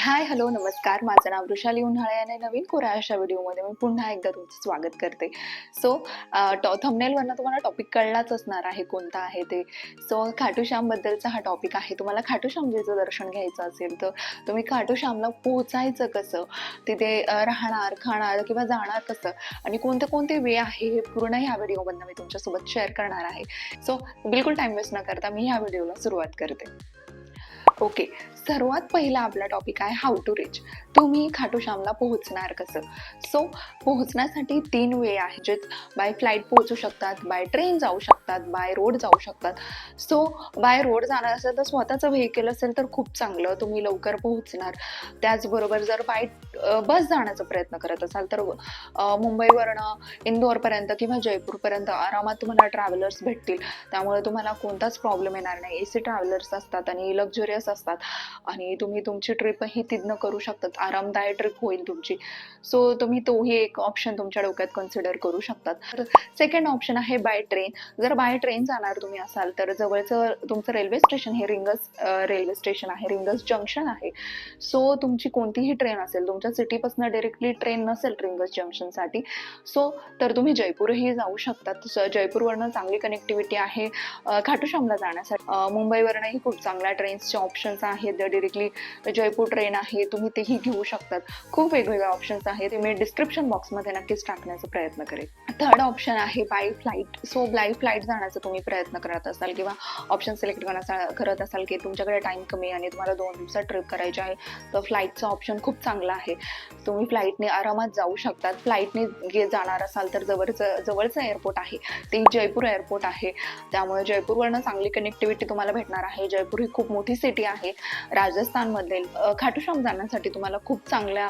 Hi hello नमस्कार. माझं नाव वृषाली उन्हाळे आणि नवीन कोरा अशा व्हिडिओमध्ये मी पुन्हा एकदा तुमचं स्वागत करते. सो टॉ थमनेलवरनं तुम्हाला टॉपिक कळलाच असणार आहे कोणता आहे ते. सो खाटूश्यामबद्दलचा हा टॉपिक आहे. तुम्हाला खाटूश्यामजीचं दर्शन घ्यायचं असेल तर तुम्ही खाटूश्यामला पोहोचायचं कसं? तिथे राहणार खाणार किंवा जाणार कसं? आणि कोणते कोणते वे आहे हे पूर्ण ह्या व्हिडिओमधनं मी तुमच्यासोबत शेअर करणार आहे. सो बिलकुल टाईम वेस्ट न करता मी ह्या व्हिडिओला सुरुवात करते. ओके सर्वात पहिला आपला टॉपिक आहे हाऊ टू रिच तुम्ही खाटूश्यामला पोहोचणार कसं? सो पोहोचण्यासाठी तीन वे आहे जे बाय फ्लाईट पोहोचू शकतात बाय ट्रेन जाऊ शकतात बाय रोड जाऊ शकतात. सो बाय रोड जाणार असेल तर स्वतःचं व्हेकल असेल तर खूप चांगलं तुम्ही लवकर पोहोचणार. त्याचबरोबर जर बाय बस जाण्याचा प्रयत्न करत असाल तर मुंबईवरनं इंदोरपर्यंत किंवा जयपूरपर्यंत आरामात तुम्हाला ट्रॅव्हलर्स भेटतील. त्यामुळे तुम्हाला कोणताच प्रॉब्लेम येणार नाही. ए सी ट्रॅव्हलर्स असतात आणि लक्झुरियस असतात. आणि तुम्ही तुमची ट्रिपही तिथनं करू शकतात. आरामदायक ट्रिप होईल तुमची. सो तुम्ही तोही एक ऑप्शन तुमच्या डोक्यात कन्सिडर करू शकतात. तर सेकंड ऑप्शन आहे बाय ट्रेन जर बाय ट्रेन जाणार तुम्ही असाल तर जवळचं तुमचं रेल्वे स्टेशन हे रिंगस रेल्वे स्टेशन आहे. रिंगस जंक्शन आहे. सो तुमची कोणतीही ट्रेन असेल तुमच्या सिटीपासून डायरेक्टली ट्रेन नसेल रिंगस जंक्शनसाठी सो तर तुम्ही जयपूरही जाऊ शकतात जयपूरवरनं चांगली कनेक्टिव्हिटी आहे. खाटूश्यामला जाण्यासाठी. मुंबईवरनंही खूप चांगल्या ट्रेन्सचे ऑप्शन्स आहेत. डिरेक्टली जयपूर ट्रेन आहे तुम्ही तेही घेऊ शकतात. खूप वेगवेगळे ऑप्शन्स आहेत. ते मी डिस्क्रिप्शन बॉक्समध्ये नक्कीच टाकण्याचा प्रयत्न करेल थर्ड ऑप्शन आहे by flight so by flight जाण्याचा तुम्ही प्रयत्न करत असाल किंवा ऑप्शन सिलेक्ट करत असाल की तुमच्याकडे टाईम कमी आहे आणि तुम्हाला दोन दिवसात ट्रिप करायची आहे तर फ्लाईटचा ऑप्शन खूप चांगला आहे. तुम्ही फ्लाईटने आरामात जाऊ शकतात. फ्लाईटने गे जाणार असाल तर जवळचं जवळचं एअरपोर्ट आहे. ते जयपूर एअरपोर्ट आहे. त्यामुळे जयपूरवरनं चांगली कनेक्टिव्हिटी तुम्हाला भेटणार आहे. जयपूर ही खूप मोठी सिटी आहे. राजस्थानमधील खाटूश्याम जाण्यासाठी तुम्हाला खूप चांगल्या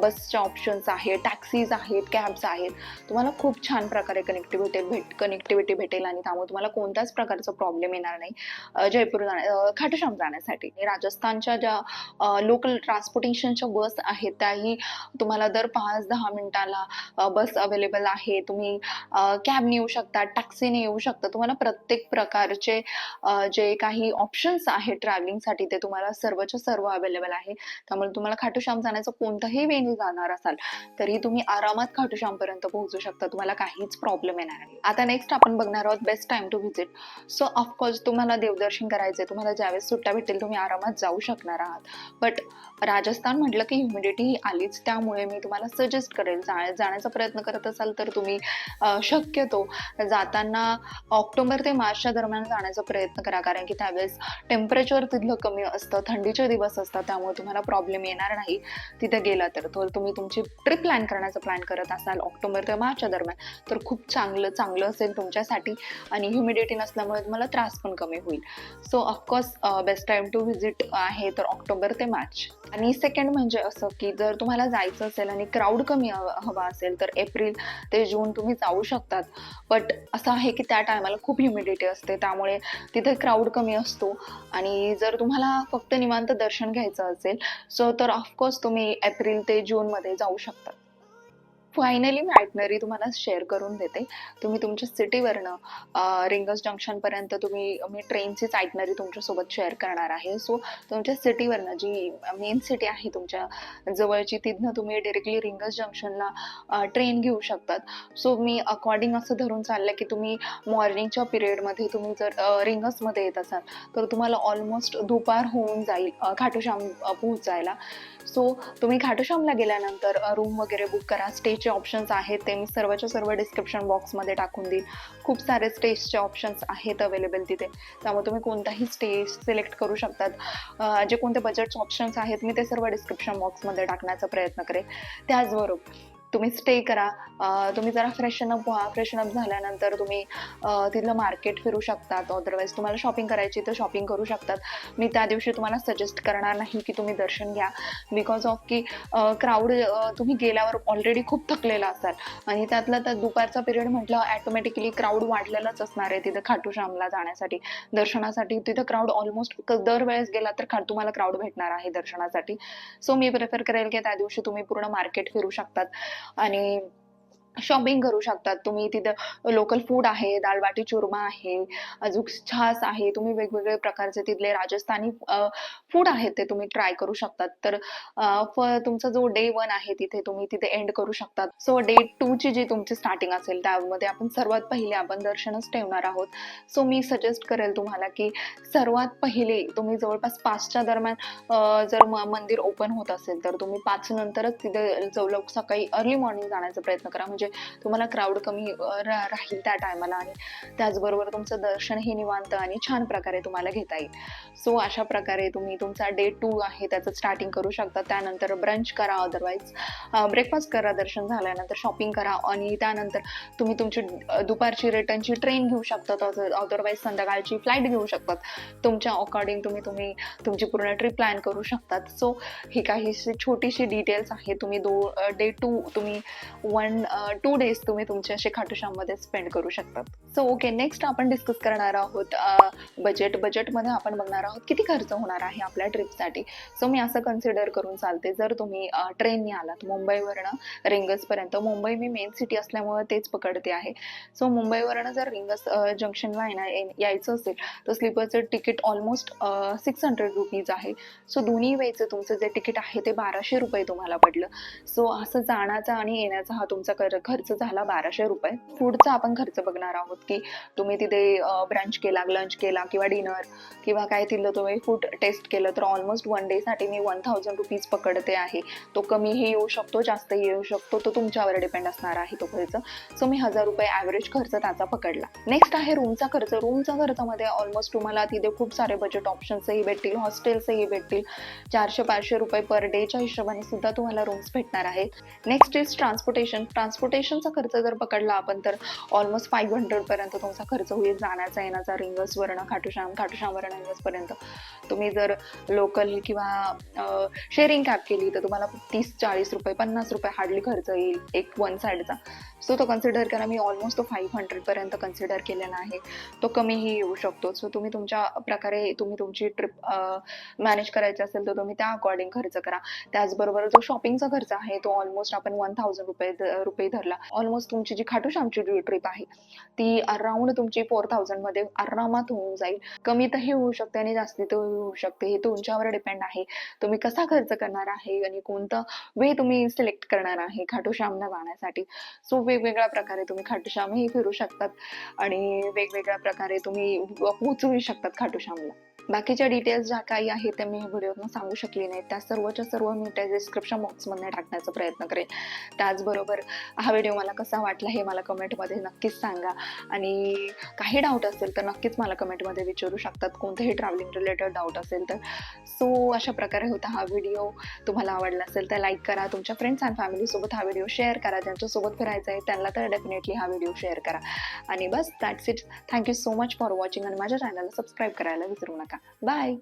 बसच्या ऑप्शन्स आहेत. टॅक्सीज आहेत कॅब्स आहेत. तुम्हाला खूप छान प्रकारे कनेक्टिव्हिटी भेट कनेक्टिव्हिटी भेटेल आणि त्यामुळे तुम्हाला कोणत्याच प्रकारचा प्रॉब्लेम येणार नाही. जयपूर जाण्या खाटूश्याम जाण्यासाठी राजस्थानच्या ज्या लोकल ट्रान्सपोर्टेशनच्या बस आहेत त्याही तुम्हाला दर पाच दहा मिनिटाला बस अवेलेबल आहे. तुम्ही कॅबने येऊ शकता टॅक्सीने येऊ शकता. तुम्हाला प्रत्येक प्रकारचे जे काही ऑप्शन्स आहे ट्रॅव्हलिंगसाठी ते तुम्हाला सर्वच्या सर्व अवेलेबल आहे. त्यामुळे तुम्हाला खाटूश्याम जाण्याचं कोणतंही वेने जाणार असाल तरी तुम्ही आरामात खाटूश्याम पर्यंत पोहोचू शकता. तुम्हाला काहीच प्रॉब्लेम येणार नाही. आता नेक्स्ट आपण बघणार आहोत best time to visit so of course तुम्हाला देवदर्शन करायचे तुम्हाला ज्यावेळेस सुट्ट्या भेटेल तुम्ही आरामात जाऊ शकणार आहात. बट राजस्थान म्हटलं की ह्युमिडिटी ही आलीच त्यामुळे मी तुम्हाला सजेस्ट करेल जा जाण्याचा प्रयत्न करत असाल तर तुम्ही शक्यतो जाताना ऑक्टोबर ते मार्चच्या दरम्यान जाण्याचा प्रयत्न करा. कारण की त्यावेळेस टेम्परेचर तिथलं कमी असतं थंडीचे दिवस असतात त्यामुळे तुम्हाला प्रॉब्लेम येणार नाही तिथे गेला तर. तुम्ही तुमची ट्रिप प्लॅन करण्याचा प्लॅन करत असाल ऑक्टोबर ते मार्चच्या दरम्यान तर खूप चांगलं चांगलं असेल तुमच्यासाठी आणि ह्युमिडिटी नसल्यामुळे तुम्हाला त्रास पण कमी होईल. So of course best time to visit आहे तर ऑक्टोबर ते मार्च. आणि सेकंड म्हणजे असं की की जर तुम्हाला जायचं असेल आणि क्राऊड कमी हवा हवा असेल तर एप्रिल ते जून तुम्ही जाऊ शकतात. बट असं आहे की त्या टायमाला खूप ह्युमिडिटी असते त्यामुळे तिथे क्राऊड कमी असतो. आणि जर तुम्हाला फक्त निवांत दर्शन घ्यायचं असेल सो तर ऑफकोर्स तुम्ही एप्रिल ते जूनमध्ये जाऊ शकतात. फायनली मी आयटनरी तुम्हाला शेअर करून देते. तुम्ही तुमच्या सिटीवरनं रिंगस जंक्शनपर्यंत तुम्ही मी ट्रेनचीच आयटनरी तुमच्यासोबत शेअर करणार आहे. सो तुमच्या सिटीवरनं जी मेन सिटी आहे तुमच्या जवळची तिथनं तुम्ही डिरेक्टली रिंगस जंक्शनला ट्रेन घेऊ शकतात. सो मी अकॉर्डिंग असं धरून चाललं की तुम्ही मॉर्निंगच्या पिरियडमध्ये तुम्ही जर रिंगसमध्ये येत असाल तर तुम्हाला ऑलमोस्ट दुपार होऊन जाईल खाटूश्याम पोहोचायला. सो तुम्ही खाटूश्यामला गेल्यानंतर रूम वगैरे बुक करा जे ऑप्शन्स आहेत ते मी सर्वच्या सर्व डिस्क्रिप्शन बॉक्समध्ये टाकून देईल खूप सारे स्टेजचे ऑप्शन्स आहेत अवेलेबल तिथे. त्यामुळे तुम्ही कोणताही स्टेज सिलेक्ट करू शकतात. जे कोणते बजेटचे ऑप्शन्स आहेत मी ते सर्व डिस्क्रिप्शन बॉक्समध्ये टाकण्याचा प्रयत्न करेन. त्याचबरोबर तुम्ही स्टे करा. तुम्ही जरा फ्रेशन अप व्हा. फ्रेशनअप झाल्यानंतर तुम्ही तिथलं मार्केट फिरू शकतात. अदरवाईज तुम्हाला शॉपिंग करायची तर शॉपिंग करू शकतात. मी त्या दिवशी तुम्हाला सजेस्ट करणार नाही की तुम्ही दर्शन घ्या. बिकॉज ऑफ की क्राऊड तुम्ही गेल्यावर ऑलरेडी खूप थकलेला असाल. आणि त्यातलं तर दुपारचा पिरियड म्हटलं ॲटोमॅटिकली क्राऊड वाढलेलाच असणार आहे तिथं खाटूश्यामला जाण्यासाठी. दर्शनासाठी तिथं क्राऊड ऑलमोस्ट दरवेळेस गेला तर खा तुम्हाला क्राऊड भेटणार आहे दर्शनासाठी. सो मी प्रेफर करेल की त्या दिवशी तुम्ही पूर्ण मार्केट फिरू शकतात. आणि शॉपिंग करू शकतात. तुम्ही तिथं लोकल फूड आहे दालबाटी चुरमा आहे अजून छास आहे. तुम्ही वेगवेगळे प्रकारचे तिथले राजस्थानी फूड आहेत ते तुम्ही ट्राय करू शकतात. तर फ- तुमचा जो डे वन आहे तिथे तुम्ही तिथे एंड करू शकतात. सो डे टू ची जी तुमची स्टार्टिंग असेल त्यामध्ये आपण सर्वात पहिले आपण दर्शनच ठेवणार आहोत. सो मी सजेस्ट करेल तुम्हाला की सर्वात पहिले तुम्ही जवळपास पाचच्या दरम्यान जर म- मंदिर ओपन होत असेल तर तुम्ही पाच नंतरच तिथे जवळ सकाळी अर्ली मॉर्निंग जाण्याचा प्रयत्न करा. म्हणजे म्हणजे तुम्हाला क्राऊड कमी रा- राहील त्या टायमाला आणि त्याचबरोबर तुमचं दर्शनही निवांत आणि छान प्रकारे तुम्हाला घेता येईल. सो अशा प्रकारे तुम्ही तुमचा डे टू आहे त्याचं स्टार्टिंग करू शकता. त्यानंतर ब्रंच करा अदरवाईज ब्रेकफास्ट करा दर्शन झाल्यानंतर शॉपिंग करा आणि त्यानंतर तुम्ही तुमची दुपारची रिटर्नची ट्रेन घेऊ शकतात अदरवाईज संध्याकाळची फ्लाईट घेऊ शकतात. तुमच्या अकॉर्डिंग तुम्ही तुम्ही तुमची पूर्ण ट्रिप प्लॅन करू शकतात. सो ही काही छोटीशी डिटेल्स आहे. तुम्ही दो डे टू तुम्ही वन टू डेज तुम्ही तुमचे असे खाटूश्याममध्ये स्पेंड करू शकतात. सो ओके नेक्स्ट आपण डिस्कस करणार आहोत बजेट बजेटमध्ये आपण बघणार आहोत किती खर्च होणार आहे आपल्या ट्रिपसाठी सो मी असं कन्सिडर करून चालते. जर तुम्ही ट्रेनने आलात मुंबईवरनं रिंगसपर्यंत. मुंबई मी मेन सिटी असल्यामुळे तेच पकडते आहे. सो मुंबईवरनं जर रिंगस जंक्शनला येणार यायचं असेल तर स्लीपरचं ticket almost six hundred rupees आहे. सो दोन्ही वेळचं तुमचं जे तिकीट आहे ते बाराशे रुपये तुम्हाला पडलं. सो असं जाण्याचा आणि येण्याचा हा तुमचा कर- खर्च झाला बाराशे रुपये. फूडचा आपण खर्च बघणार आहोत की तुम्ही तिथे ब्रंच केला लंच केला किंवा डिनर किंवा काय तिथलं तुम्ही फूड टेस्ट केलं तर ऑलमोस्ट वन डेसाठी मी वन थाउजंड रुपीज पकडते आहे. तो कमीही येऊ शकतो जास्तही येऊ शकतो तो तुमच्यावर डिपेंड असणार आहे तो खर्च. सो मी हजार रुपये ॲव्हरेज खर्च त्याचा पकडला. नेक्स्ट आहे रूमचा खर्च. रूमचा खर्चामध्ये ऑलमोस्ट तुम्हाला तिथे खूप सारे बजेट ऑप्शन्सही भेटतील हॉस्टेल्सही भेटतील. चारशे पाचशे रुपये पर डेच्या हिशोबाने सुद्धा तुम्हाला रूम्स भेटणार आहेत. नेक्स्ट इज ट्रान्सपोर्टेशन ट्रान्सपोर्ट ट्रान्सपोर्टेशनचा खर्च जर पकडला आपण तर ऑलमोस्ट फाईव्ह हंड्रेडपर्यंत तुमचा खर्च होईल जाण्याचा येण्याचा रिंगसवरनं खाटूश्याम खाटूश्यामवरनं रिंगसपर्यंत तुम्ही जर लोकल किंवा शेअरिंग कॅब केली तर तुम्हाला तीस चाळीस रुपये पन्नास रुपये हार्डली खर्च येईल एक वन साईडचा सो तो कन्सिडर करा. मी ऑलमोस्ट तो फाईव्ह हंड्रेडपर्यंत कन्सिडर केलेला आहे. तो कमीही येऊ शकतो. सो तुम्ही तुमच्या प्रकारे तुम्ही तुमची ट्रिप मॅनेज करायची असेल तर तुम्ही त्या अकॉर्डिंग खर्च करा. त्याचबरोबर जो शॉपिंगचा खर्च आहे तो ऑलमोस्ट आपण वन थाउजंड रुपये रुपये धरला. ऑलमोस्ट तुमची जी खाटूश्यामची जी ट्रिप आहे ती अराउंड तुमची फोरमध्ये आरामात होऊन जाईल. कमी तर होऊ शकते आणि जास्ती तर होऊ शकते. हे तुमच्यावर डिपेंड आहे. तुम्ही कसा खर्च करणार आहे आणि कोणतं वे तुम्ही सिलेक्ट करणार आहे खाटूश्यामला जाण्यासाठी? सो वे वेगवेगळ्या प्रकारे तुम्ही खाटूश्यामही फिरू शकतात आणि वेगवेगळ्या प्रकारे तुम्ही पोहोचूही शकतात खाटूश्यामला. बाकीच्या डिटेल्स ज्या काही आहेत त्या मी व्हिडिओतून सांगू शकली नाही त्या सर्वच्या सर्व मी त्या डिस्क्रिप्शन बॉक्समध्ये टाकण्याचा प्रयत्न करेन. त्याचबरोबर हा व्हिडिओ मला कसा वाटला हे मला कमेंटमध्ये नक्कीच सांगा. आणि काही डाऊट असेल तर नक्कीच मला कमेंटमध्ये विचारू शकतात. कोणतेही ट्रॅव्हलिंग रिलेटेड डाऊट असेल तर. सो अशा प्रकारे होता हा व्हिडिओ तुम्हाला आवडला असेल तर लाईक करा. तुमच्या फ्रेंड्स अँड फॅमिलीसोबत हा व्हिडिओ शेअर करा. ज्यांच्यासोबत फिरायचा आहे त्यांना तर डेफिनेटली हा व्हिडिओ शेअर करा. आणि बस that's it thank you so much for watching आणि माझ्या चॅनलला सबस्क्राईब करायला विसरू नका. बाय